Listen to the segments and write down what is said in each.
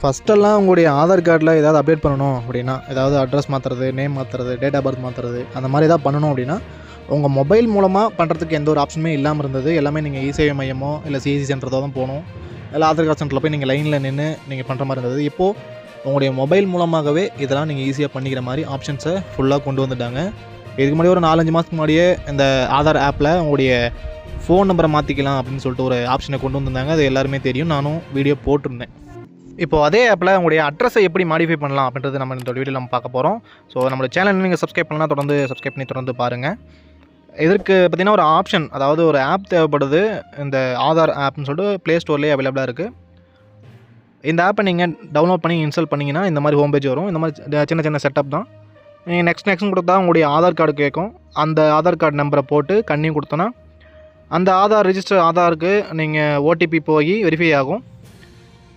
ஃபஸ்ட்டெல்லாம் உங்களுடைய ஆதார் கார்டில் ஏதாவது அப்டேட் பண்ணணும் அப்படின்னா ஏதாவது அட்ரஸ் மாற்றுறது நேம் மாற்றுறது டேட் ஆஃப் பர்த் மாற்றுறது அந்த மாதிரி ஏதாவது பண்ணணும் அப்படின்னா உங்கள் மொபைல் மூலமாக பண்ணுறதுக்கு எந்த ஒரு ஆப்ஷனுமே இல்லாமல் இருந்தது. எல்லாமே நீங்கள் இசேவை மையமோ இல்லை சிஇசி சென்டரோ தான் போகணும். இல்லை ஆதார் கார்டு சென்டரில் போய் நீங்கள் லைனில் நின்று நீங்கள் பண்ணுற மாதிரி இருந்தது. இப்போது உங்களுடைய மொபைல் மூலமாகவே இதெல்லாம் நீங்கள் ஈஸியாக பண்ணிக்கிற மாதிரி ஆப்ஷன்ஸை ஃபுல்லாக கொண்டு வந்துட்டாங்க. இதுக்கு முன்னாடி ஒரு நாலஞ்சு மாதத்துக்கு முன்னாடியே இந்த ஆதார் ஆப்பில் உங்களுடைய ஃபோன் நம்பரை மாற்றிக்கலாம் அப்படின்னு சொல்லிட்டு ஒரு ஆப்ஷனை கொண்டு வந்திருந்தாங்க. அது எல்லாருமே தெரியும். நானும் வீடியோ போட்டிருந்தேன். இப்போ அதே ஆப்பில் உங்களுடைய அட்ரஸை எப்படி மாடிஃபை பண்ணலாம் அப்படின்றது நம்ம இந்த வீடியோ நம்ம பார்க்க போகிறோம் ஸோ நம்மளோட சேனல் நீங்கள் சப்ஸ்கிரைப் பண்ணலாம் தொடர்ந்து சப்ஸ்கிரைப் பண்ணி தொடர்ந்து பாருங்கள் இதற்கு பார்த்தீங்கன்னா ஒரு ஆப்ஷன் அதாவது ஒரு ஆப் தேவைப்படுது. இந்த ஆதார் ஆப்னு சொல்லிட்டு ப்ளே ஸ்டோர்லேயே அவைலபிளாக இருக்குது இந்த ஆப்பை நீங்கள் டவுன்லோட் பண்ணி இன்ஸ்டால் பண்ணிங்கன்னா இந்த மாதிரி ஹோம் பேஜ் வரும். இந்த மாதிரி சின்ன சின்ன செட்டப் தான். நீங்கள் நெக்ஸ்ட் நெக்ஸ்ட் கொடுத்தா உங்களுடைய ஆதார் கார்டு கேட்கும். அந்த ஆதார் கார்டு நம்பரை போட்டு கண்ணியும் கொடுத்தோன்னா அந்த ஆதார் ரிஜிஸ்டர் ஆதாருக்கு நீங்கள் ஓடிபி போய் வெரிஃபை ஆகும்.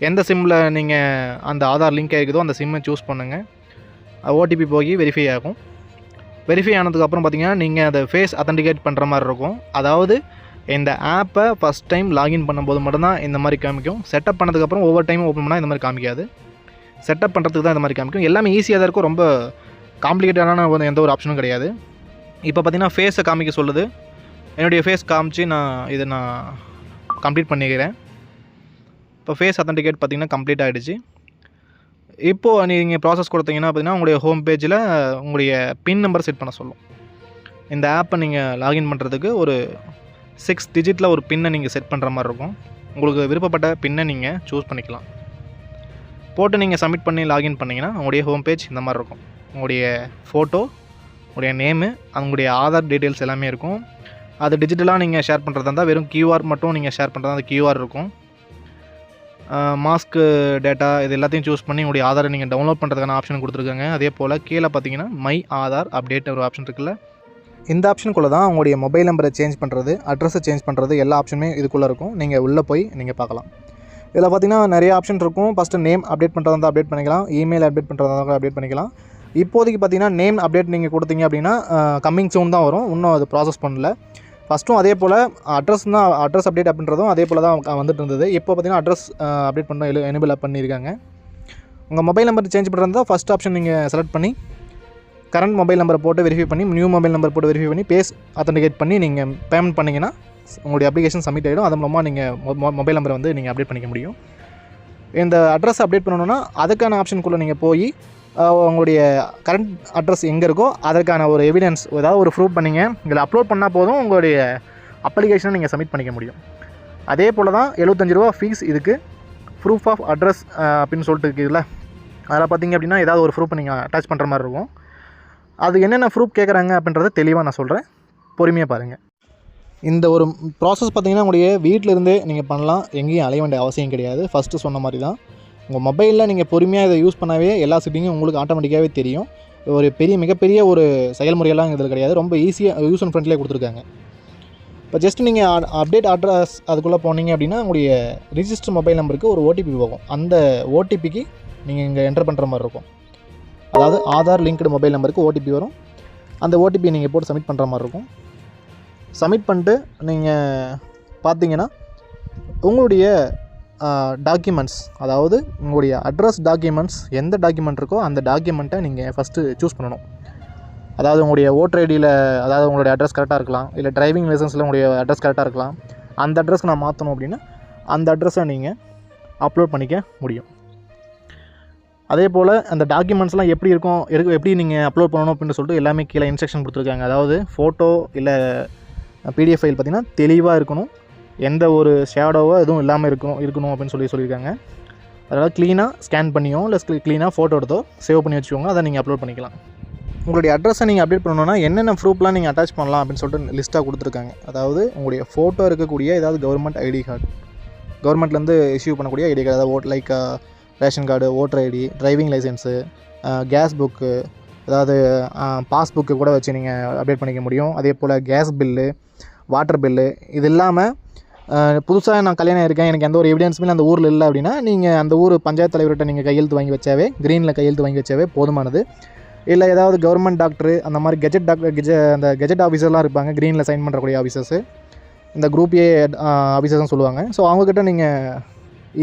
எந்த சிம்மில் நீங்கள் அந்த ஆதார் லிங்க் ஆகிக்குதோ அந்த சிம்மை சூஸ் பண்ணுங்கள் ஓடிபி போய் வெரிஃபை ஆகும். வெரிஃபை ஆனதுக்கப்புறம் பார்த்தீங்கன்னா நீங்கள் அதை ஃபேஸ் அத்தன்டிகேட் பண்ணுற மாதிரி இருக்கும். அதாவது இந்த ஆப்பை ஃபஸ்ட் டைம் லாகின் பண்ணும்போது மட்டும்தான் இந்த மாதிரி காமிக்கும். செட்டப் பண்ணதுக்கப்புறம் ஒவ்வொரு டைமும் ஓப்பன் பண்ணால் இந்த மாதிரி காமிக்காது. செட்டப் பண்ணுறதுக்கு தான் இந்த மாதிரி காமிக்கும். எல்லாமே ஈஸியாக தான் இருக்கும். ரொம்ப காம்ப்ளிகேட்டடான எந்த ஒரு ஆப்ஷனும் கிடையாது. இப்போ பார்த்தீங்கன்னா ஃபேஸை காமிக்க சொல்லுது. என்னுடைய ஃபேஸ் காமிச்சு நான் இதை நான் கம்ப்ளீட் பண்ணிக்கிறேன். இப்போ ஃபேஸ் அத்தன்டிகேட் பார்த்தீங்கன்னா கம்ப்ளீட் ஆகிடுச்சு இப்போது நீங்கள் ப்ராசஸ் கொடுத்தீங்கன்னா பார்த்தீங்கன்னா உங்களுடைய ஹோம் பேஜில் உங்களுடைய பின் நம்பர் செட் பண்ண சொல்லும். இந்த ஆப்பை நீங்கள் லாகின் பண்ணுறதுக்கு ஒரு சிக்ஸ் டிஜிட்டில் ஒரு பின்னை நீங்கள் செட் பண்ணுற மாதிரி இருக்கும். உங்களுக்கு விருப்பப்பட்ட பின்னை நீங்கள் சூஸ் பண்ணிக்கலாம். போட்டு நீங்கள் சப்மிட் பண்ணி லாகின் பண்ணிங்கன்னா உங்களுடைய ஹோம் பேஜ் இந்த மாதிரி இருக்கும். உங்களுடைய ஃபோட்டோ உங்களுடைய நேமு அவங்களுடைய ஆதார் டீட்டெயில்ஸ் எல்லாமே இருக்கும். அது டிஜிட்டலாக நீங்கள் ஷேர் பண்ணுறதா இருந்தால் வெறும் கியூஆர் மட்டும் நீங்கள் ஷேர் பண்ணுறதா அந்த கியூஆர் இருக்கும். மாஸ்க்கு டேட்டா இது எல்லாத்தையும் சூஸ் பண்ணி உங்களுடைய ஆதாரை நீங்கள் டவுன்லோட் பண்ணுறதுக்கான ஆப்ஷன் கொடுத்துருக்காங்க. அதே போல் கீழே பார்த்தீங்கன்னா மை ஆதார் அப்டேட் ஒரு ஆப்ஷன் இருக்குல்ல. இந்த ஆப்ஷனுக்குள்ளே தான் உங்களுடைய மொபைல் நம்பரை சேஞ்ச் பண்ணுறது அட்ரஸை சேஞ்ச் பண்ணுறது எல்லா ஆப்ஷனுமே இதுக்குள்ளே இருக்கும். நீங்கள் உள்ளே போய் நீங்கள் பார்க்கலாம். இதில் பார்த்தீங்கன்னா நிறைய ஆப்ஷன் இருக்கும். ஃபஸ்ட்டு நேம் அப்டேட் பண்ணுறதா இருந்தால் அப்டேட் பண்ணிக்கலாம். இமெயில் அப்டேட் பண்ணுறதா இருந்தால் அப்டேட் பண்ணிக்கலாம். இப்போதைக்கு பார்த்தீங்கன்னா நேம் அப்டேட் நீங்கள் கொடுத்தீங்க அப்படின்னா கம்மிங் சூன் தான் வரும். இன்னும் அது ப்ராசஸ் பண்ணல. ஃபஸ்ட்டும் அதே போல் அட்ரஸ் தான் அட்ரஸ் அப்டேட் அப்படின்றதும் அதே போல் தான் வந்துட்டு இருந்தது. இப்போ பார்த்தீங்கன்னா அட்ரஸ் அப்டேட் பண்ண எனேபிள் பண்ணியிருக்காங்க. உங்கள் மொபைல் நம்பர் சேஞ்ச் பண்ணுறதா ஃபஸ்ட் ஆப்ஷன் நீங்கள் செலக்ட் பண்ணி கரண்ட் மொபைல் நம்பரை போட்டு வெரிஃபை பண்ணி நியூ மொபைல் நம்பர் போட்டு வெரிஃபை பண்ணி பேஸ் அத்தன்டிகேட் பண்ணி நீங்கள் பேமெண்ட் பண்ணிங்கன்னா உங்களுடைய அப்ளிகேஷன் சப்மிட் ஆகிடும் அது மூலமாக நீங்கள் மொபைல் நம்பரை வந்து நீங்கள் அப்டேட் பண்ணிக்க முடியும். இந்த அட்ரஸ் அப்டேட் பண்ணணுன்னா அதுக்கான ஆப்ஷனுக்குள்ளே நீங்கள் போய் உங்களுடைய கரண்ட் அட்ரஸ் எங்கே இருக்கோ அதற்கான ஒரு எவிடன்ஸ் ஏதாவது ஒரு ப்ரூவ் பண்ணிங்க இதில் அப்லோட் பண்ணால் போதும் உங்களுடைய அப்ளிகேஷனை நீங்கள் சப்மிட் பண்ணிக்க முடியும். அதே போல் தான் எழுபத்தஞ்சு ரூபா ஃபீஸ் இதுக்கு ப்ரூஃப் ஆஃப் அட்ரஸ் அப்படின்னு சொல்லிட்டு இருக்குதுல்ல அதில் பார்த்தீங்க அப்படின்னா ஏதாவது ஒரு ப்ரூஃப் நீங்கள் அட்டாச் பண்ணுற மாதிரி இருக்கும். அது என்னென்ன ப்ரூஃப் கேட்குறாங்க அப்படின்றத தெளிவாக நான் சொல்கிறேன் பொறுமையாக பாருங்கள் இந்த ஒரு ப்ராசஸ் பார்த்திங்கன்னா உங்களுடைய வீட்டிலேருந்தே நீங்கள் பண்ணலாம். எங்கேயும் அலைய வேண்டிய அவசியம் கிடையாது. ஃபஸ்ட்டு சொன்ன மாதிரி தான் உங்கள் மொபைலில் நீங்கள் பொறுமையாக இதை யூஸ் பண்ணாவே எல்லா செட்டிங்கும் உங்களுக்கு ஆட்டோமேட்டிக்காகவே தெரியும். ஒரு பெரிய மிகப்பெரிய ஒரு செயல்முறையெல்லாம் இதில் கிடையாது. ரொம்ப ஈஸியாக யூஸ் அண்ட் ஃப்ரெண்ட்லேயே கொடுத்துருக்காங்க. இப்போ ஜஸ்ட் நீங்கள் அப்டேட் அட்ரஸ் அதுக்குள்ளே போனீங்க அப்படின்னா உங்களுடைய ரிஜிஸ்டர் மொபைல் நம்பருக்கு ஒரு ஓடிபி போகும். அந்த ஓடிபிக்கு நீங்கள் இங்கே என்டர் பண்ணுற மாதிரி இருக்கும். அதாவது ஆதார் லிங்க்டு மொபைல் நம்பருக்கு ஓடிபி வரும். அந்த ஓடிபி நீங்கள் போட்டு சப்மிட் பண்ணுற மாதிரி இருக்கும். சப்மிட் பண்ணிட்டு நீங்கள் பார்த்தீங்கன்னா உங்களுடைய டாக்குமெண்ட்ஸ் அதாவது உங்களுடைய அட்ரஸ் டாக்குமெண்ட்ஸ் எந்த டாக்குமெண்ட் இருக்கோ அந்த டாக்குமெண்ட்டை நீங்கள் ஃபஸ்ட்டு சூஸ் பண்ணணும். அதாவது உங்களுடைய ஓட்டர் ஐடியில் அதாவது உங்களுடைய அட்ரஸ் கரெக்டாக இருக்கலாம் இல்லை டிரைவிங் லைசன்ஸில் உங்களுடைய அட்ரஸ் கரெக்டாக இருக்கலாம். அந்த அட்ரஸ்க்கு நான் மாற்றணும் அப்படின்னா அந்த அட்ரஸை நீங்கள் அப்லோட் பண்ணிக்க முடியும். அதே போல் அந்த டாக்குமெண்ட்ஸ்லாம் எப்படி இருக்கும் எடு எப்படி நீங்கள் அப்லோட் பண்ணணும் அப்படின்னு சொல்லிட்டு எல்லாமே கீழே இன்ஸ்ட்ரக்ஷன் கொடுத்துருக்காங்க. அதாவது ஃபோட்டோ இல்லை பிடிஎஃப் ஃபைல் பார்த்திங்கன்னா தெளிவாக இருக்கணும். எந்த ஒரு ஷேடோவோ எதுவும் இல்லாமல் இருக்கணும் இருக்கணும் அப்படின்னு சொல்லி சொல்லியிருக்காங்க. அதனால் க்ளீனாக ஸ்கேன் பண்ணியோ இல்லை க்ளீனாக ஃபோட்டோ எடுத்தோ சேவ் பண்ணி வச்சுக்கோங்க. அதை நீங்கள் அப்லோட் பண்ணிக்கலாம். உங்களுடைய அட்ரஸை நீங்கள் அப்டேட் பண்ணணும்னா என்னென்ன ப்ரூஃப்லாம் நீங்கள் அட்டாச் பண்ணலாம் அப்படின்னு சொல்லிட்டு லிஸ்ட்டாக கொடுத்துருக்காங்க. அதாவது உங்களுடைய ஃபோட்டோ இருக்கக்கூடிய ஏதாவது கவர்மெண்ட் ஐடி கார்டு கவர்மெண்ட்லேருந்து இஷ்யூ பண்ணக்கூடிய ஐடி கார்டு அதாவது vote like ration card voter ID driving licence gas book அதாவது பாஸ்புக்கு கூட வச்சு நீங்கள் அப்டேட் பண்ணிக்க முடியும். அதே போல் கேஸ் பில்லு வாட்டர் பில்லு இது இல்லாமல் புதுசாக நான் கல்யாணம் இருக்கேன் எனக்கு எந்த ஒரு எவிடன்ஸுமே அந்த ஊரில் இல்லை அப்படின்னா நீங்கள் அந்த ஊர் பஞ்சாயத்து தலைவர்கிட்ட நீங்கள் கையெழுத்து வாங்கி வச்சாவே க்ரீனில் கையெழுத்து வாங்கி வச்சாவே போதுமானது. இல்லை ஏதாவது கவர்மெண்ட் டாக்டர் அந்த மாதிரி கெஜெட் டாக்டர் கெஜ அந்த கெஜெட் ஆஃபீஸர்லாம் இருப்பாங்க. க்ரீனில் சைன் பண்ணுறக்கூடிய ஆஃபீஸர்ஸு இந்த குரூப் ஏ ஆஃபீஸர்ஸ்னு சொல்லுவாங்க. ஸோ அவங்கக்கிட்ட நீங்கள்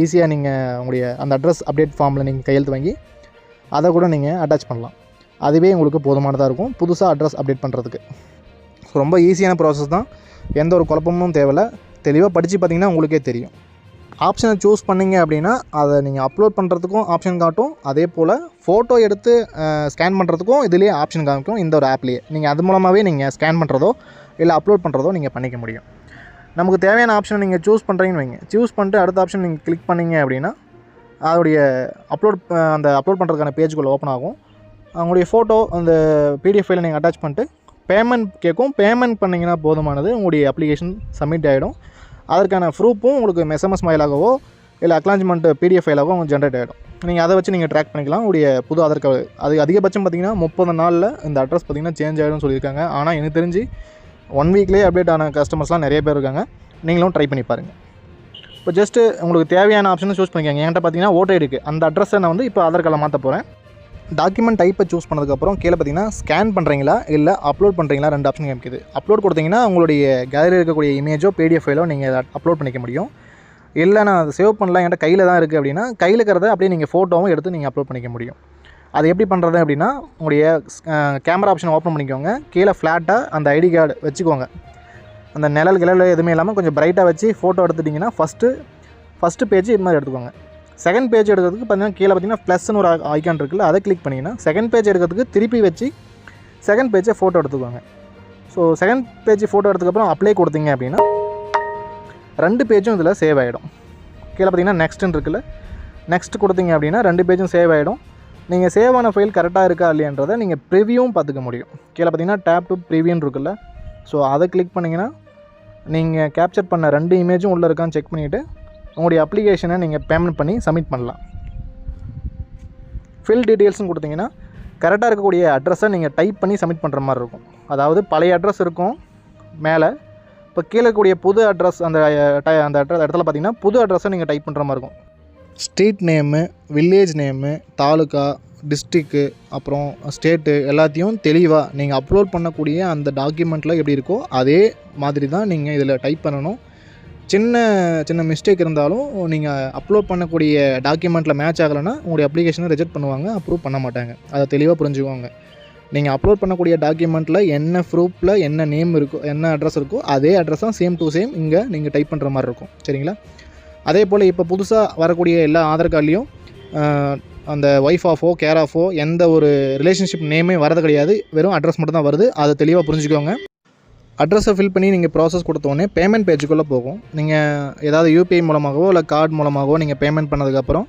ஈஸியாக நீங்கள் உங்களுடைய அந்த அட்ரஸ் அப்டேட் ஃபார்மில் நீங்கள் கையெழுத்து வாங்கி அதை கூட நீங்கள் அட்டாச் பண்ணலாம். அதுவே உங்களுக்கு போதுமானதாக இருக்கும். புதுசாக அட்ரஸ் அப்டேட் பண்ணுறதுக்கு ஸோ ரொம்ப ஈஸியான ப்ராசஸ் தான். எந்த ஒரு குழப்பமும் தேவையில்லை. தெளிவாக படித்து பார்த்தீங்கன்னா உங்களுக்கே தெரியும். ஆப்ஷனை சூஸ் பண்ணீங்க அப்படின்னா அதை நீங்கள் அப்லோட் பண்ணுறதுக்கும் ஆப்ஷன் காட்டும். அதே போல் ஃபோட்டோ எடுத்து ஸ்கேன் பண்ணுறதுக்கும் இதுலேயே ஆப்ஷன் காமிக்கும் இந்த ஒரு ஆப்லேயே நீங்கள் அது மூலமாகவே நீங்கள் ஸ்கேன் பண்ணுறதோ இல்லை அப்லோட் பண்ணுறதோ நீங்கள் பண்ணிக்க முடியும். நமக்கு தேவையான ஆப்ஷனை நீங்கள் சூஸ் பண்ணுறீங்கன்னு வைங்க. சூஸ் பண்ணிட்டு அடுத்த ஆப்ஷன் நீங்கள் கிளிக் பண்ணிங்க அப்படின்னா அதோடைய அப்லோட் அந்த அப்லோட் பண்ணுறதுக்கான பேஜுக்குள்ளே ஓப்பன் ஆகும். அவங்களுடைய ஃபோட்டோ அந்த பிடிஎஃப் ஃபைலை நீங்கள் அட்டாச் பண்ணிட்டு பேமெண்ட் கேட்கும். பேமெண்ட் பண்ணிங்கன்னா போதுமானது. உங்களுடைய அப்ளிகேஷன் சப்மிட் ஆகிடும் அதற்கான ப்ரூஃபும் உங்களுக்கு எஸ்எம்எஸ் மயிலாகவோ இல்லை அக்லாஞ்ச்மெண்ட் பிடிஎஃப் ஃபைலாகவோ உங்களுக்கு ஜென்ரேட் ஆகிடும் நீங்கள் அதை வச்சு நீங்கள் ட்ராக் பண்ணிக்கலாம். உடைய புது ஆதார் கார்டு அது அதிகபட்சம் பார்த்தீங்கன்னா முப்பது நாளில் இந்த அட்ரஸ் பார்த்தீங்கன்னா சேஞ்ச் ஆகிடும்னு சொல்லியிருக்காங்க. ஆனால் எனக்கு தெரிஞ்சு ஒன் வீக்லேயே அப்டேட் ஆன கஸ்டமர்ஸ்லாம் நிறைய பேர் இருக்காங்க. நீங்களும் ட்ரை பண்ணி பாருங்கள் இப்போ ஜஸ்ட்டு உங்களுக்கு தேவையான ஆப்ஷனை சூஸ் பண்ணிக்கோங்க. என்கிட்ட பார்த்தீங்கன்னா ஓட்டோ இருக்குது அந்த அட்ரஸை நான் வந்து இப்போ ஆதார் கார்டில் மாற்ற போகிறேன் டாக்குமெண்ட் டைப்பை சூஸ் பண்ணதுக்கப்புறம் கீழே பார்த்தீங்கன்னா ஸ்கேன் பண்ணுறீங்களா இல்லை அப்லோட் பண்ணுறீங்களா ரெண்டு ஆப்ஷன் காமிக்குது அப்லோட் கொடுத்தீங்கன்னா உங்களுடைய கேலரியில் இருக்கக்கூடிய இமேஜோ பிடிஎஃப் ஃபைலோ நீங்கள் அப்லோட் பண்ணிக்க முடியும். இல்லை நான் அதை சேவ் பண்ணலாம் என்கிட்ட கையில் தான் இருக்குது அப்படின்னா கையில் இருக்கிறத அப்படியே நீங்கள் ஃபோட்டோவும் எடுத்து நீங்கள் அப்லோட் பண்ணிக்க முடியும். அது எப்படி பண்ணுறது அப்படின்னா உங்களுடைய கேமரா ஆப்ஷன் ஓப்பன் பண்ணிக்கோங்க. கீழே ஃப்ளாட்டாக அந்த ஐடி கார்டு வச்சுக்கோங்க. அந்த நிழல் கிழல் எதுவுமே இல்லாமல் கொஞ்சம் பிரைட்டாக வச்சு ஃபோட்டோ எடுத்துட்டிங்கன்னா ஃபஸ்ட்டு ஃபஸ்ட்டு பேஜ் இது மாதிரி எடுத்துக்கோங்க. செகண்ட் பேஜ் எடுக்கிறதுக்கு பார்த்தீங்கன்னா கீழே பார்த்தீங்கன்னா ப்ளஸ்னு ஒரு ஐக்கான் இருக்குல்ல அதை கிளிக் பண்ணிங்கன்னா செகண்ட் பேஜ் எடுக்கிறதுக்கு திருப்பி வச்சு செகண்ட் பேஜை ஃபோட்டோ எடுத்துக்கோங்க. ஸோ செகண்ட் பேஜ் ஃபோட்டோ எடுத்ததுக்கப்புறம் அப்ளை கொடுத்தீங்க அப்படின்னா ரெண்டு பேஜும் இதில் சேவ் ஆகிடும் கீழே பார்த்தீங்கன்னா நெக்ஸ்ட்டுன்னு இருக்குல்ல நெக்ஸ்ட் கொடுத்தீங்க அப்படின்னா ரெண்டு பேஜும் சேவ் ஆகிடும் நீங்கள் சேவ் ஆன ஃபைல் கரெக்டாக இருக்கா இல்லையன்றதை நீங்கள் ப்ரிவியூவும் பார்த்துக்க முடியும். கீழே பார்த்தீங்கன்னா டேப் டு ப்ரிவியூன்னு இருக்குல்ல ஸோ அதை கிளிக் பண்ணிங்கன்னா நீங்கள் கேப்சர் பண்ண ரெண்டு இமேஜும் உள்ளே இருக்கான்னு செக் பண்ணிவிட்டு உங்களுடைய அப்ளிகேஷனை நீங்கள் பேமெண்ட் பண்ணி சப்மிட் பண்ணலாம். ஃபில் டீட்டெயில்ஸும் கொடுத்தீங்கன்னா கரெக்டாக இருக்கக்கூடிய அட்ரஸை நீங்கள் டைப் பண்ணி சப்மிட் பண்ணுற மாதிரி இருக்கும். அதாவது பழைய அட்ரஸ் இருக்கும் மேலே. இப்போ கீழே இருக்கக்கூடிய புது அட்ரஸ் அந்த அந்த அட்ரஸ் இடத்துல பார்த்தீங்கன்னா புது அட்ரஸை நீங்கள் டைப் பண்ணுற மாதிரி இருக்கும். Street name village name taluka district அப்புறம் ஸ்டேட்டு எல்லாத்தையும் தெளிவாக நீங்கள் அப்லோட் பண்ணக்கூடிய அந்த டாக்குமெண்ட்டில் எப்படி இருக்கோ அதே மாதிரி தான் நீங்கள் இதில் டைப் பண்ணணும். சின்ன சின்ன மிஸ்டேக் இருந்தாலும் நீங்கள் அப்லோட் பண்ணக்கூடிய டாக்குமெண்ட்டில் மேட்ச் ஆகலைன்னா உங்களுடைய அப்ளிகேஷனை ரிஜெக்ட் பண்ணுவாங்க அப்ரூவ் பண்ண மாட்டாங்க. அதை தெளிவாக புரிஞ்சுக்குவாங்க. நீங்கள் அப்லோட் பண்ணக்கூடிய டாக்குமெண்ட்டில் என்ன ப்ரூஃபில் என்ன நேம் இருக்கோ என்ன அட்ரஸ் இருக்கோ அதே அட்ரஸ் தான் சேம் டு சேம் இங்கே நீங்கள் டைப் பண்ணுற மாதிரி இருக்கும். சரிங்களா? அதே போல் இப்போ புதுசாக வரக்கூடிய எல்லா ஆதார் கார்ட்லேயும் அந்த ஒய்ஃப் ஆஃபோ கேர் ஆஃபோ எந்த ஒரு ரிலேஷன்ஷிப் நேமே வரது கிடையாது. வெறும் அட்ரஸ் மட்டும் தான் வருது. அதை தெளிவாக புரிஞ்சுக்கோங்க. அட்ரஸை ஃபில் பண்ணி நீங்கள் ப்ராசஸ் கொடுத்தோடனே பேமெண்ட் பேஜுக்குள்ளே போகும். நீங்கள் ஏதாவது யூபிஐ மூலமாகவோ இல்லை கார்டு மூலமாகவோ நீங்கள் பேமெண்ட் பண்ணதுக்கப்புறம்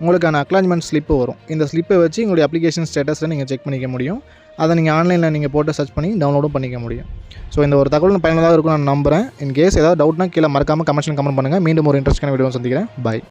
உங்களுக்கான அக்லாஞ்ச்மெண்ட் ஸ்லிப்பு வரும். இந்த ஸ்லிப்பை வச்சு உங்களுடைய அப்ளிகேஷன் ஸ்டேட்டஸை நீங்கள் செக் பண்ணிக்க முடியும். அதை நீங்கள் ஆன்லைனில் நீங்கள் போட்டு சர்ச் பண்ணி டவுன்லோடும் பண்ணிக்க முடியும். ஸோ இந்த ஒரு தகவல் பயனுள்ளதாக இருக்கும் நான் நம்புகிறேன் இன் கேஸ் ஏதாவது டவுட்னா கீழே மறக்காமல் கமெண்ட்ஸில் கமெண்ட் பண்ணுங்கள் மீண்டும் ஒரு இன்ட்ரெஸ்டான வீடியோ சந்திக்கிறேன். பை